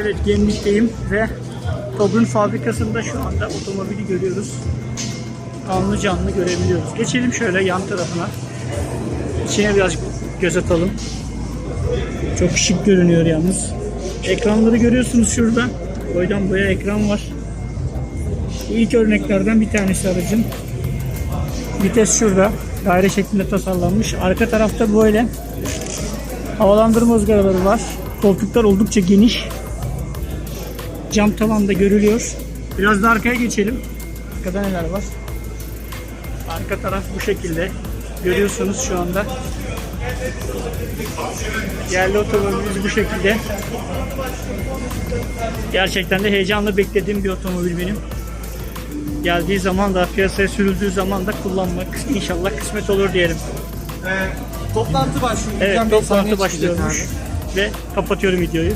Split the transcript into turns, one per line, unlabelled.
Evet Gemlik'teyim ve TOG'un fabrikasında şu anda otomobili görüyoruz. Canlı canlı görebiliyoruz. Geçelim şöyle yan tarafına. İçine birazcık göz atalım. Çok şık görünüyor yalnız. Ekranları görüyorsunuz şurada. Boydan boya ekran var. Bu ilk örneklerden bir tanesi aracın. Vites şurada. Daire şeklinde tasarlanmış. Arka tarafta böyle havalandırma ızgaraları var. Koltuklar oldukça geniş. Cam tavan da görülüyor. Biraz da arkaya geçelim. Arkada neler var? Arka taraf bu şekilde. Görüyorsunuz şu anda. Yerli otomobilimiz bu şekilde. Gerçekten de heyecanla beklediğim bir otomobil benim. Geldiği zaman da piyasaya sürüldüğü zaman da kullanmak inşallah kısmet olur diyelim.
Ee, toplantı başlıyor.
Evet toplantı başlıyormuş ve kapatıyorum videoyu.